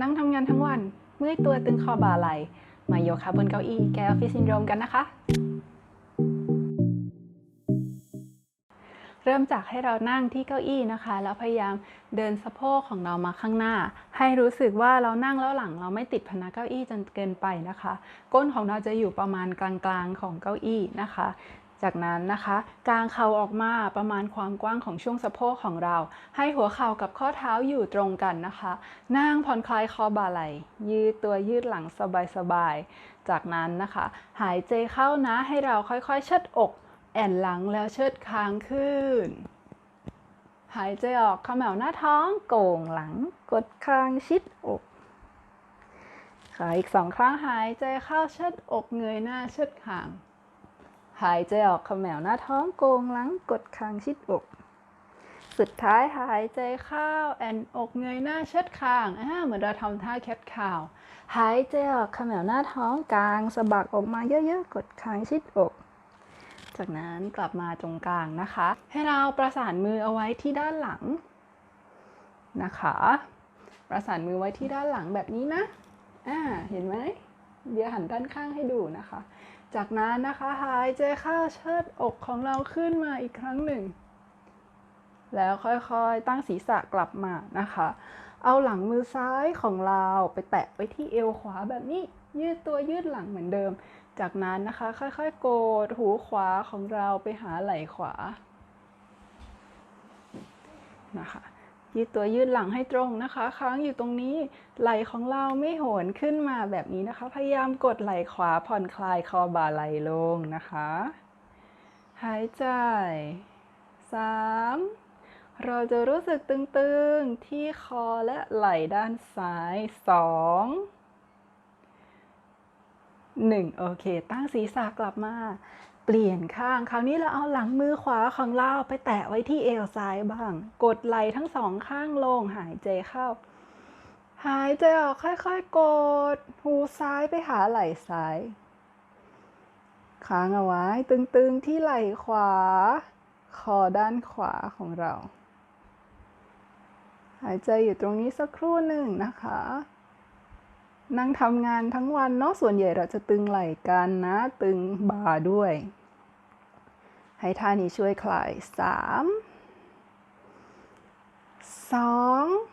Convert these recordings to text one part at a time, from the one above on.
นั่งทำงานทั้งวัน เมื่อยตัวตึงคอบ่าไหล มาโยคะบนเก้าอี้แก้ออฟฟิศซินโดรมกันนะคะ เริ่มจากให้เรานั่งที่เก้าอี้นะคะ แล้วพยายามเดินสะโพกของเรามาข้างหน้า ให้รู้สึกว่าเรานั่งแล้วหลังเราไม่ติดพนักเก้าอี้จนเกินไปนะคะ ก้นของเราจะอยู่ประมาณกลางๆของเก้าอี้นะคะ จากนั้นนะคะกางเข่าออกมาประมาณความกว้างของช่วงสะโพกของเรา ให้หัวเข่ากับข้อเท้าอยู่ตรงกันนะคะ นั่งผ่อนคลายคอบ่าไหล ยืดตัวยืดหลังสบายๆ จากนั้นนะคะ หายใจเข้านะให้เราค่อยๆ เชิดอก แอนหลังแล้วเชิดคางขึ้น หายใจออกเขมวหน้าท้องโก่งหลัง กดคางชิดอกขาอีกสองครั้งหายใจเข้าเชิดอกเงยหน้าเชิดคาง หายใจออกขมวหน้าท้องโกงหลังกดคางชิดอก สุดท้ายหายใจเข้าแอนอกเงยหน้าเชิดคางอ่าเหมือนเราทำท่าแคทคาว หายใจออกเขมวหน้าท้องกลางสะบักออกมาเยอะๆ กดคางชิดอก จากนั้นกลับมาตรงกลางนะคะ ให้เราประสานมือเอาไว้ที่ด้านหลังนะคะ ประสานมือไว้ที่ด้านหลังแบบนี้นะอ่าเห็นไหมเดี๋ยวหันด้านข้างให้ดูนะคะ จากนั้นนะคะหายใจเข้าเชิดอกของเราขึ้นมาอีกครั้งหนึ่ง แล้วค่อยๆตั้งศีรษะกลับมานะคะ เอาหลังมือซ้ายของเราไปแตะไว้ที่เอวขวาแบบนี้ ยืดตัวยืดหลังเหมือนเดิม จากนั้นนะคะค่อยๆโกดหูขวาของเราไปหาไหล่ขวานะคะ ยืดตัวยืดหลังให้ตรงนะคะ ค้างอยู่ตรงนี้ ไหล่ของเราไม่โหนขึ้นมาแบบนี้นะคะ พยายามกดไหล่ขวาผ่อนคลายคอบ่าไหลลงนะคะ หายใจ 3 เราจะรู้สึกตึงๆ ที่คอและไหล่ด้านซ้าย 2 1 โอเค ตั้งศีรษะกลับมา เปลี่ยนข้าง คราวนี้เราเอาหลังมือขวาของเราไปแตะไว้ที่เอวซ้ายบ้าง กดไหล่ทั้งสองข้างลงหายใจเข้า หายใจออกค่อยๆ กด หูซ้ายไปหาไหล่ซ้าย ค้างเอาไว้ ตึงๆที่ไหล่ขวา คอด้านขวาของเรา หายใจอยู่ตรงนี้สักครู่หนึ่งนะคะ นั่งทำงานทั้งวันเนาะส่วนใหญ่เราจะตึงไหล่กันนะ ตึงบ่าด้วย ให้ท่านี้ช่วยคลาย3 2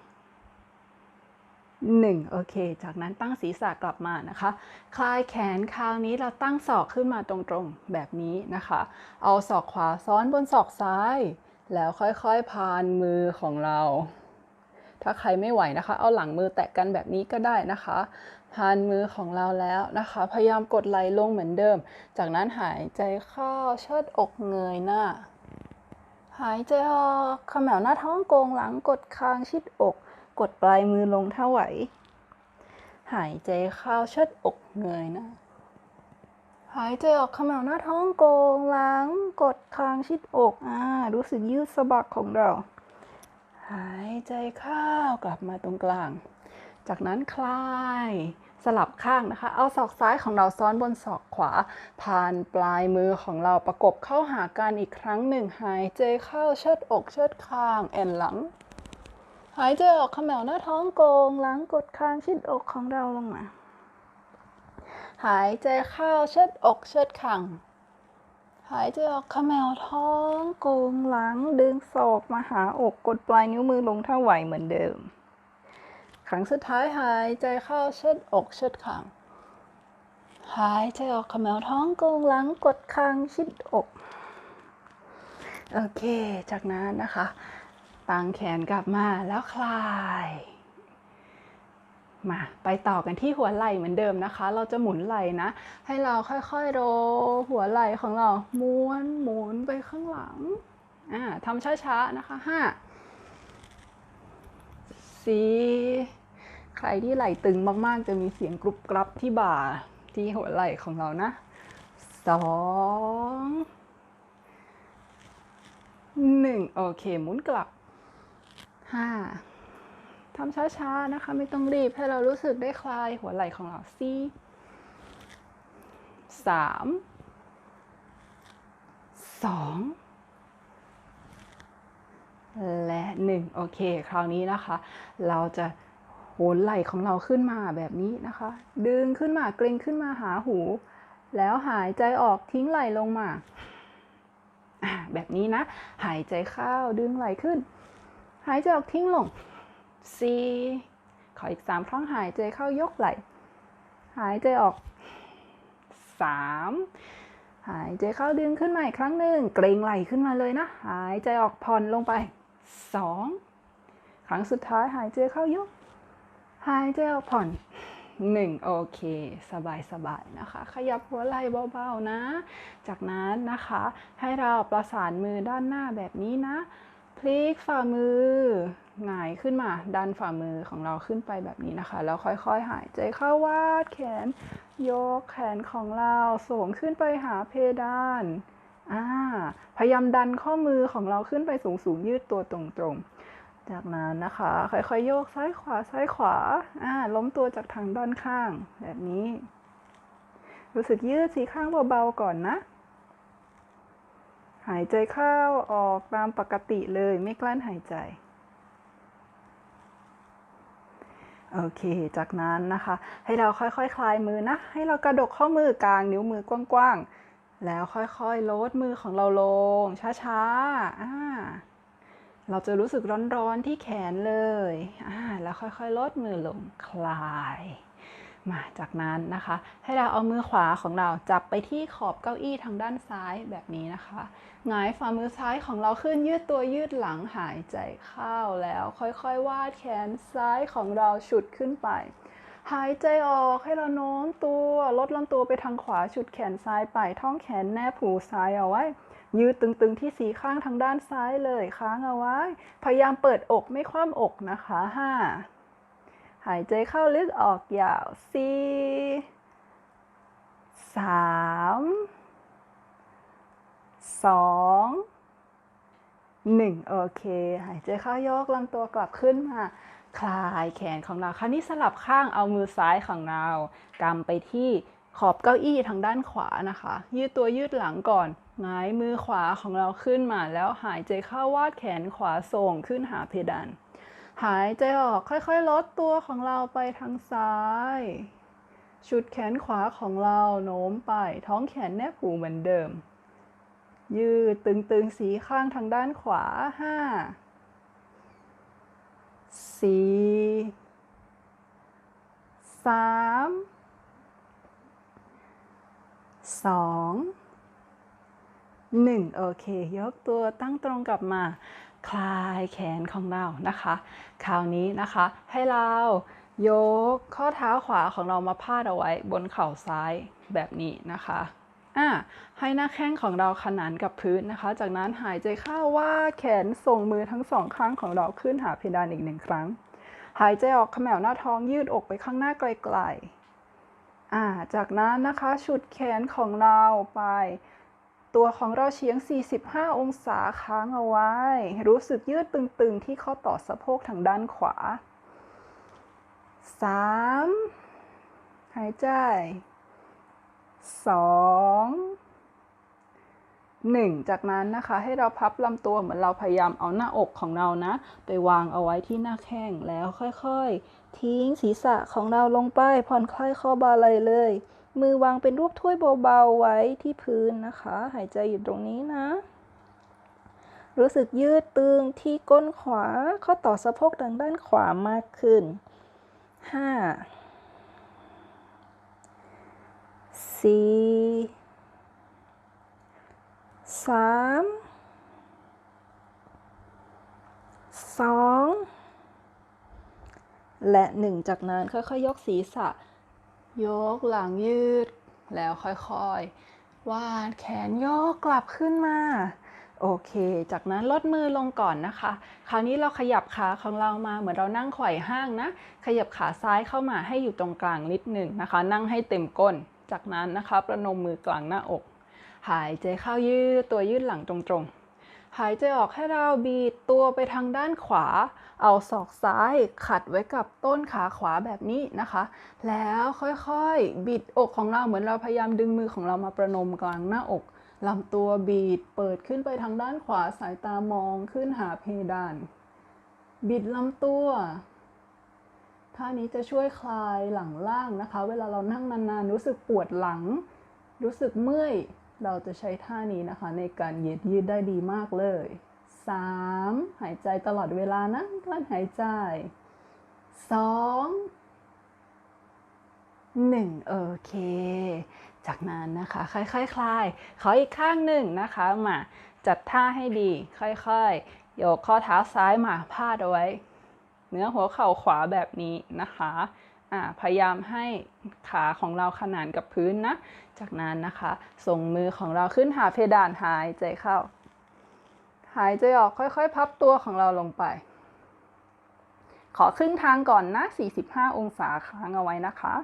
1โอเค จากนั้นตั้งศีรษะกลับมานะคะ คลายแขนคราวนี้เราตั้งศอกขึ้นมาตรงๆแบบนี้นะคะ เอาศอกขวาซ้อนบนศอกซ้าย แล้วค่อยๆพานมือของเรา ถ้าใครไม่ไหวนะคะ เอาหลังมือแตะกันแบบนี้ก็ได้นะคะพานมือของเราแล้วนะคะ พยายามกดไหลลงเหมือนเดิม จากนั้นหายใจเข้าเชิดอกเงยหน้า หายใจออกเขมวหน้าท้องโกงหลังกดคางชิดอก กดปลายมือลงถ้าไหว หายใจเข้าเชิดอกเงยหน้าหายใจออกเขมวหน้าท้องโกงหลังกดคางชิดอกอ่ารู้สึกยืดสะบักของเรา หายใจเข้ากลับมาตรงกลาง จากนั้นคลายสลับข้างนะคะ เอาศอกซ้ายของเราซ้อนบนศอกขวา ผ่านปลายมือของเราประกบเข้าหากันอีกครั้งหนึ่ง หายใจเข้าเชิดอกเชิดคางแอนหลัง หายใจออกเขมวหน้าท้องโกงหลังกดคางชิดอกของเราลงมา หายใจเข้าเชิดอกเชิดคาง หายใจออกขมวท้องโกงหลัง ดึงศอกมาหาอกกดปลายนิ้วมือลงถ้าไหวเหมือนเดิม ครั้งสุดท้ายหายใจเข้าเชิดอกเชิดคางหายใจออกขมวท้องโกงหลังกดคางชิดอกโอเค จากนั้นนะคะ ตั้งแขนกลับมาแล้วคลาย มาไปต่อกันที่หัวไหล่เหมือนเดิมนะคะ เราจะหมุนไหล่นะ ให้เราค่อยๆโรหัวไหล่ของเราม้วนหมุนไปข้างหลังอ่าทำช้าๆนะคะห้าสี่ใครที่ไหล่ตึงมากๆ จะมีเสียงกรุบกรับที่บ่าที่หัวไหล่ของเรานะสองหนึ่งโอเคหมุนกลับห้า ทำช้าๆนะคะ ไม่ต้องรีบให้เรารู้สึกได้คลายหัวไหล่ของเราสี่สามสองและหนึ่งโอเค คราวนี้นะคะ เราจะโหนไหล่ของเราขึ้นมาแบบนี้นะคะ ดึงขึ้นมาเกรงขึ้นมาหาหู แล้วหายใจออกทิ้งไหล่ลงมา แบบนี้นะ หายใจเข้าดึงไหล่ขึ้น หายใจออกทิ้งลง สี่ขออีกสามครั้งหายใจเข้ายกไหล่ หายใจออกสามหายใจเข้าดึงขึ้นมาอีกครั้งหนึ่งเกรงไหล่ขึ้นมาเลยนะ หายใจออกผ่อนลงไปสองครั้งสุดท้ายหายใจเข้ายก หายใจออกผ่อนหนึ่งโอเค สบายสบายนะคะ ขยับหัวไหล่เบาๆนะ จากนั้นนะคะให้เราประสานมือด้านหน้าแบบนี้นะ พลิกฝ่ามือหงายขึ้นมา ดันฝ่ามือของเราขึ้นไปแบบนี้นะคะ แล้วค่อยๆ หายใจเข้าวาดแขน ยกแขนของเราส่งขึ้นไปหาเพดานอ่าพยายามดันข้อมือของเราขึ้นไปสูงๆยืดตัวตรงๆ จากนั้นนะคะ ค่อยๆ โยกซ้ายขวาซ้ายขวาอ่าล้มตัวจากทางด้านข้างแบบนี้ รู้สึกยืดสีข้างเบาๆก่อนนะ หายใจเข้าออกตามปกติเลยไม่กลั้นหายใจ โอเค จากนั้นนะคะ ให้เราค่อยๆคคลายมือนะ ให้เรากระดกข้อมือกลางนิ้วมือกว้างๆ แล้วค่อยๆ ลดมือของเราลง ช้าๆอ่าเราจะรู้สึกร้อนๆที่แขนเลยอ่าแล้วค่อยๆ ลดมือลงคลาย มาจากนั้นนะคะ ให้เราเอามือขวาของเราจับไปที่ขอบเก้าอี้ทางด้านซ้ายแบบนี้นะคะหงายฝ่ามือซ้ายของเราขึ้นยืดตัวยืดหลังหายใจเข้าแล้ว ค่อยๆวาดแขนซ้ายของเราฉุดขึ้นไป หายใจออกให้เราโน้มตัวลดลำตัวไปทางขวาฉุดแขนซ้ายไปท้องแขนแนบหูซ้ายเอาไว้ยืดตึงๆ ที่สีข้างทางด้านซ้ายเลยค้างเอาไว้ พยายามเปิดอกไม่คว่ำอกนะคะห้า หายใจเข้าลึกออกยาวสี่สามสองหนึ่งโอเค หายใจเข้ายกลำตัวกลับขึ้นมา คลายแขนของเราคราวนี้สลับข้างเอามือซ้ายของเรากำไปที่ขอบเก้าอี้ทางด้านขวานะคะ ยืดตัวยืดหลังก่อนหงายมือขวาของเราขึ้นมา แล้วหายใจเข้าวาดแขนขวาส่งขึ้นหาเพดาน หายใจออกค่อยๆ ลดตัวของเราไปทางซ้าย ชุดแขนขวาของเราโน้มไปท้องแขนแนบหูเหมือนเดิม ยืดตึงๆสีข้างทางด้านขวาห้าสี่สามสองหนึ่งโอเค ยกตัวตั้งตรงกลับมา คลายแขนของเรานะคะ คราวนี้นะคะให้เรายกข้อเท้าขวาของเรามาพาดเอาไว้บนเข่าซ้ายแบบนี้นะคะอะให้หน้าแข้งของเราขนานกับพื้นนะคะ จากนั้นหายใจเข้าว่าแขนส่งมือทั้งสองข้างของเราขึ้นหาเพดานอีกหนึ่งครั้ง หายใจออกขมวหน้าท้องยืดอกไปข้างหน้าไกลๆอ่าจากนั้นนะคะฉุดแขนของเราไป ตัวของเราเฉียง 45 องศาค้างเอาไว้ รู้สึกยืดตึงๆ ที่ข้อต่อสะโพกทางด้านขวา 3. หายใจ 2 1 จากนั้นนะคะให้เราพับลำตัวเหมือนเราพยายามเอาหน้าอกของเรานะ ไปวางเอาไว้ที่หน้าแข้งแล้วค่อยๆ ทิ้งศีรษะของเราลงไปผ่อนคลายข้อบาไหลเลย มือวางเป็นรูปถ้วยเบาๆไว้ที่พื้นนะคะ หายใจอยู่ตรงนี้นะ รู้สึกยืดตึงที่ก้นขวา ข้อต่อสะโพกทางด้านขวามากขึ้น ห้าสี่สามสองและหนึ่งจากนั้นค่อยๆยกศีรษะ ยกหลังยืด แล้วค่อยๆ วาดแขนยกกลับขึ้นมา โอเค จากนั้นลดมือลงก่อนนะคะ คราวนี้เราขยับขาของเรามาเหมือนเรานั่งไขว่ห้างนะ ขยับขาซ้ายเข้ามาให้อยู่ตรงกลางนิดหนึ่งนะคะ นั่งให้เต็มก้น จากนั้นนะคะประนมมือกลางหน้าอก หายใจเข้ายืดตัวยืดหลังตรงๆ หายใจออกให้เราบีดตัวไปทางด้านขวา เอาศอกซ้ายขัดไว้กับต้นขาขวาแบบนี้นะคะ แล้วค่อยๆ บิดอกของเราเหมือนเราพยายามดึงมือของเรามาประนมกลางหน้าอกลำตัวบีดเปิดขึ้นไปทางด้านขวาสายตามองขึ้นหาเพดาน บิดลำตัวท่านี้จะช่วยคลายหลังล่างนะคะ เวลาเรานั่งนานๆ รู้สึกปวดหลัง รู้สึกเมื่อย เราจะใช้ท่านี้นะคะ ในการยืดยืดได้ดีมากเลย 3. หายใจตลอดเวลานะการหายใจ 2 1 โอเค จากนั้นนะคะค่อยๆคลายขออีกข้างหนึ่งนะคะมาจัดท่าให้ดี ค่อยๆโยกข้อเท้าซ้ายมาพาดเอาไว้ เนื้อหัวเข่าขวาแบบนี้นะคะพยายามให้ขาของเราขนานกับพื้นนะ จากนั้นนะคะ ส่งมือของเราขึ้นหาเพดานหายใจเข้า หายใจออกค่อยๆ พับตัวของเราลงไป ขอครึ่งทางก่อนนะ 45 องศาค้างเอาไว้นะคะ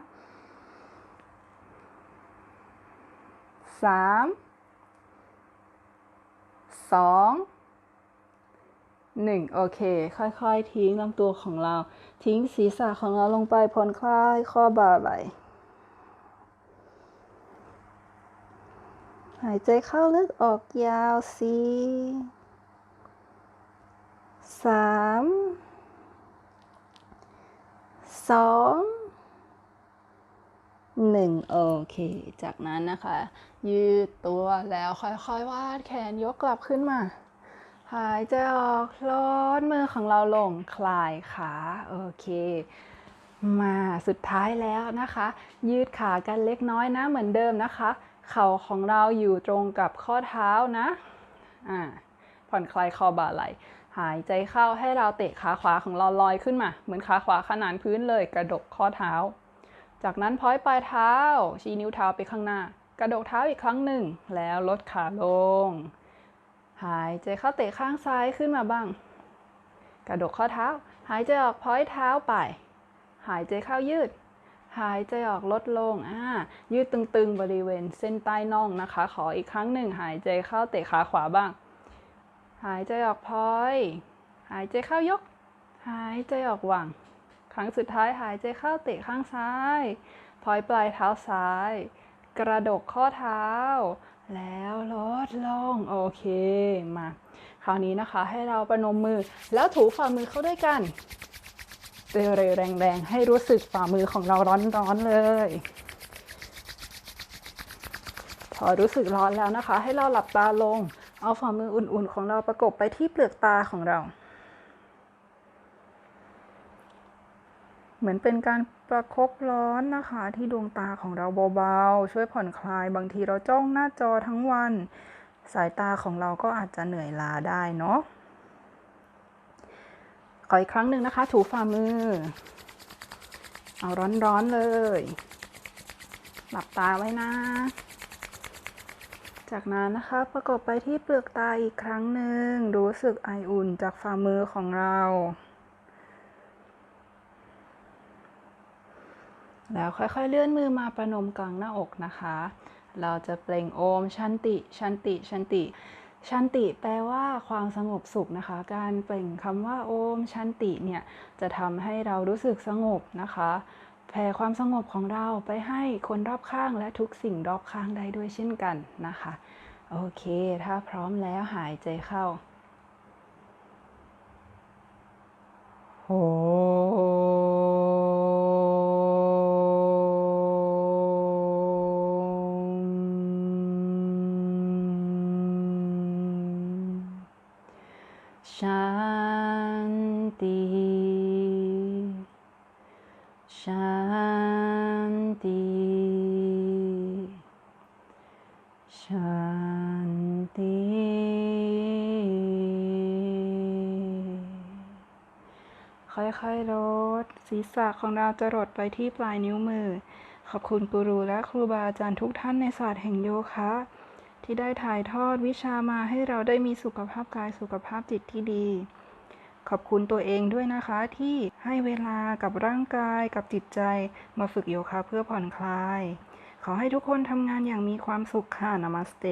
3 2 1 โอเค ค่อยๆ ทิ้งลำตัวของเรา ทิ้งศีรษะของเราลงไปผ่อนคลายข้อบ่าไหลหายใจเข้าลึกออกยาวสี่ สามสองหนึ่งโอเค จากนั้นนะคะ ยืดตัวแล้วค่อยๆวาดแขนยกกลับขึ้นมา หายใจออกลดมือของเราลงคลายขาโอเค มาสุดท้ายแล้วนะคะ ยืดขากันเล็กน้อยนะเหมือนเดิมนะคะ เข่าของเราอยู่ตรงกับข้อเท้านะอ่าผ่อนคลายคอบ่าไหล หายใจเข้าให้เราเตะขาขวาของเราลอยขึ้นมา เหมือนขาขวาขนานพื้นเลยกระดกข้อเท้า จากนั้นพ้อยปลายเท้า ชี้นิ้วเท้าไปข้างหน้า กระดกเท้าอีกครั้งหนึ่ง แล้วลดขาลง หายใจเข้าเตะข้างซ้ายขึ้นมาบ้าง กระดกข้อเท้า หายใจออกพ้อยเท้าไป หายใจเข้ายืด หายใจออกลดลงอ่ายืดตึงๆบริเวณเส้นใต้น่องนะคะ ขออีกครั้งหนึ่ง หายใจเข้าเตะขาขวาบ้าง หายใจออกพ้อย หายใจเข้ายก หายใจออกหวางครั้งสุดท้ายหายใจเข้าเตะข้างซ้ายพอยปลายเท้าซ้าย กระดกข้อเท้า แล้วลดลง โอเค มา คราวนี้นะคะให้เราประนมมือแล้วถูฝ่ามือเข้าด้วยกันเร็วๆแรงๆ ให้รู้สึกฝ่ามือของเราร้อนๆเลย พอรู้สึกร้อนแล้วนะคะ ให้เราหลับตาลง เอาฝ่ามืออุ่นๆของเราประกบไปที่เปลือกตาของเรา เหมือนเป็นการประคบร้อนนะคะที่ดวงตาของเราเบาๆ ช่วยผ่อนคลายบางทีเราจ้องหน้าจอทั้งวัน สายตาของเราก็อาจจะเหนื่อยล้าได้เนาะขออีกครั้งหนึ่งนะคะ ถูฝ่ามือ เอาร้อนๆเลย หลับตาไว้นะ จากนั้นนะคะประกบไปที่เปลือกตาอีกครั้งหนึ่ง รู้สึกไออุ่นจากฝ่ามือของเรา แล้วค่อยๆเลื่อนมือมาประนมกลางหน้าอกนะคะ เราจะเปล่งโอมชันติ ชันติ ชันติ ชันติแปลว่าความสงบสุขนะคะ การเปล่งคำว่าโอมชันติเนี่ยจะทำให้เรารู้สึกสงบนะคะ แผ่ความสงบของเราไปให้คนรอบข้างและทุกสิ่งรอบข้างได้ด้วยเช่นกันนะคะ โอเค ถ้าพร้อมแล้วหายใจเข้า โหชัน ค่อยๆลด ศีรษะของเราจะรดไปที่ปลายนิ้วมือ ขอบคุณกูรูและครูบาอาจารย์ทุกท่านในศาสตร์แห่งโยคะที่ได้ถ่ายทอดวิชามาให้เราได้มีสุขภาพกายสุขภาพจิตที่ดี ขอบคุณตัวเองด้วยนะคะที่ให้เวลากับร่างกายกับจิตใจมาฝึกโยคะเพื่อผ่อนคลาย ขอให้ทุกคนทำงานอย่างมีความสุขค่ะนามาสเต